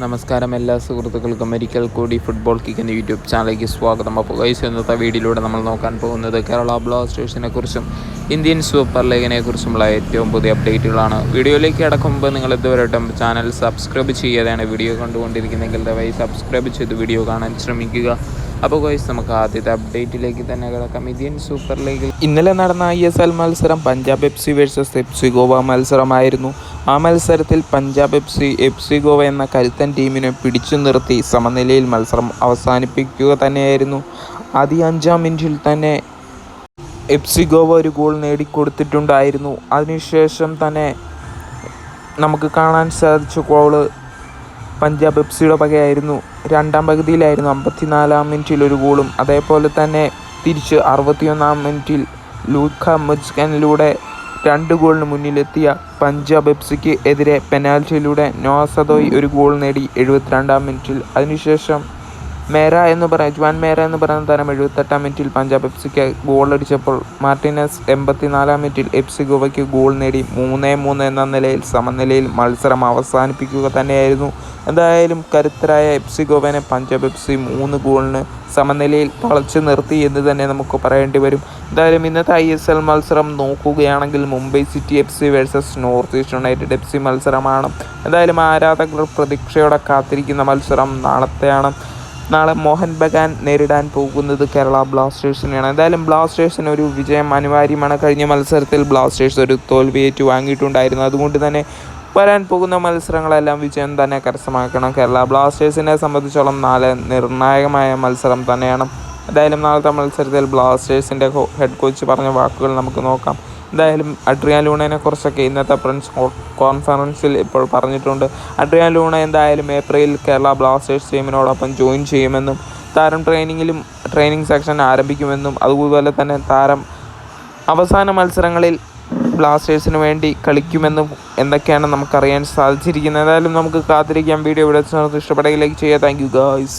നമസ്കാരം എല്ലാ സുഹൃത്തുക്കൾക്കും ഒരിക്കൽ കൂടി ഫുട്ബോൾ കിക്ക് എന്ന യൂട്യൂബ് ചാനലിലേക്ക് സ്വാഗതം. അപ്പോൾ കൈസ് ഇന്നത്തെ വീഡിയോയിലൂടെ നമ്മൾ നോക്കാൻ പോകുന്നത് കേരള ബ്ലാസ്റ്റേഴ്സിനെ കുറിച്ചും ഇന്ത്യൻ സൂപ്പർ ലീഗിനെ കുറിച്ചുമുള്ള ഏറ്റവും പുതിയ അപ്ഡേറ്റുകളാണ് വീഡിയോയിലേക്ക് അടക്കുമ്പോൾ നിങ്ങൾ ഇതുവരെയായിട്ടും ചാനൽ സബ്സ്ക്രൈബ് ചെയ്യാതെയാണ് വീഡിയോ കണ്ടുകൊണ്ടിരിക്കുന്നതെങ്കിൽ ദയവായി സബ്സ്ക്രൈബ് ചെയ്ത് വീഡിയോ കാണാൻ ശ്രമിക്കുക. അപ്പോൾ ഗൈസ് നമുക്ക് ആദ്യത്തെ അപ്ഡേറ്റിലേക്ക് തന്നെ കിടക്കാം. ഇന്ത്യൻ സൂപ്പർ ലീഗിൽ ഇന്നലെ നടന്ന ഐ മത്സരം Punjab F C versus F C Goa മത്സരമായിരുന്നു. ആ മത്സരത്തിൽ Punjab F C F C Goa എന്ന കരുത്തൻ ടീമിനെ പിടിച്ചു നിർത്തി സമനിലയിൽ മത്സരം അവസാനിപ്പിക്കുക തന്നെയായിരുന്നു. ആദ്യ അഞ്ചാം മിനിറ്റിൽ തന്നെ എഫ് സി ഗോവ ഒരു ഗോൾ നേടിക്കൊടുത്തിട്ടുണ്ടായിരുന്നു. അതിനുശേഷം തന്നെ നമുക്ക് കാണാൻ സാധിച്ച ഗോൾ പഞ്ചാബ് എഫ് സിയുടെ പകയായിരുന്നു രണ്ടാം പകുതിയിലായിരുന്നു അമ്പത്തിനാലാം മിനിറ്റിൽ ഒരു ഗോളും. അതേപോലെ തന്നെ തിരിച്ച് അറുപത്തിയൊന്നാം മിനിറ്റിൽ ലൂക്ക മുജ്കനിലൂടെ രണ്ട് ഗോളിന് മുന്നിലെത്തിയ പഞ്ചാബ് എഫ്സിക്ക് എതിരെ പെനാൽറ്റിയിലൂടെ നോസദോയ് ഒരു ഗോൾ നേടി എഴുപത്തിരണ്ടാം മിനിറ്റിൽ. അതിനുശേഷം മേര എന്ന് പറയുന്ന ജുവാൻ മേര എന്ന് പറയുന്ന താരം എഴുപത്തെട്ടാം മിനിറ്റിൽ പഞ്ചാബ് എഫ് സിക്ക് ഗോൾ അടിച്ചപ്പോൾ മാർട്ടിനസ് എൺപത്തിനാലാം മിനിറ്റിൽ എഫ് സി ഗോവയ്ക്ക് ഗോൾ നേടി മൂന്ന് മൂന്ന് എന്ന നിലയിൽ സമനിലയിൽ മത്സരം അവസാനിപ്പിക്കുക തന്നെയായിരുന്നു. എന്തായാലും കരുത്തരായ എഫ് സി ഗോവനെ പഞ്ചാബ് എഫ് സി മൂന്ന് ഗോളിന് സമനിലയിൽ തളച്ചു നിർത്തി എന്ന് തന്നെ നമുക്ക് പറയേണ്ടി വരും. എന്തായാലും ഇന്നത്തെ ഐ എസ് എൽ മത്സരം നോക്കുകയാണെങ്കിൽ Mumbai City F C versus North East United F C മത്സരമാണ്. എന്തായാലും ആരാധകർ പ്രതീക്ഷയോടെ കാത്തിരിക്കുന്ന മത്സരം നാളത്തെയാണ്. നാളെ മോഹൻ ബഗാൻ നേരിടാൻ പോകുന്നത് കേരള ബ്ലാസ്റ്റേഴ്സിനെയാണ്. എന്തായാലും ബ്ലാസ്റ്റേഴ്സിന് ഒരു വിജയം അനിവാര്യമാണ്. കഴിഞ്ഞ മത്സരത്തിൽ ബ്ലാസ്റ്റേഴ്സ് ഒരു തോൽവിയേറ്റ് വാങ്ങിയിട്ടുണ്ടായിരുന്നു അതുകൊണ്ട് തന്നെ വരാൻ പോകുന്ന മത്സരങ്ങളെല്ലാം വിജയം തന്നെ കരസ്ഥമാക്കണം. കേരള ബ്ലാസ്റ്റേഴ്സിനെ സംബന്ധിച്ചോളം നാളെ നിർണായകമായ മത്സരം തന്നെയാണ്. എന്തായാലും നാളത്തെ മത്സരത്തിൽ ബ്ലാസ്റ്റേഴ്സിന്റെ ഹെഡ് കോച്ച് പറഞ്ഞ വാക്കുകൾ നമുക്ക് നോക്കാം. എന്തായാലും അഡ്രിയാൻ ലൂണേനെ കുറിച്ചൊക്കെ ഇന്നത്തെ പ്രിൻസ് കോൺഫറൻസിൽ ഇപ്പോൾ പറഞ്ഞിട്ടുണ്ട്. അഡ്രിയാൻ ലൂണ എന്തായാലും ഏപ്രിലിൽ കേരള ബ്ലാസ്റ്റേഴ്സ് ടീമിനോടൊപ്പം ജോയിൻ ചെയ്യുമെന്നും താരം ട്രെയിനിങ്ങിലും ട്രെയിനിങ് സെക്ഷൻ ആരംഭിക്കുമെന്നും അതുപോലെ തന്നെ താരം അവസാന മത്സരങ്ങളിൽ ബ്ലാസ്റ്റേഴ്സിന് വേണ്ടി കളിക്കുമെന്നും എന്തൊക്കെയാണ് നമുക്കറിയാൻ സാധിച്ചിരിക്കുന്നത്. ഏതായാലും നമുക്ക് കാത്തിരിക്കാം. വീഡിയോ ഇവിടെ ഇഷ്ടപ്പെടുകയിലേക്ക് ചെയ്യാം താങ്ക് യു ഗായ്സ്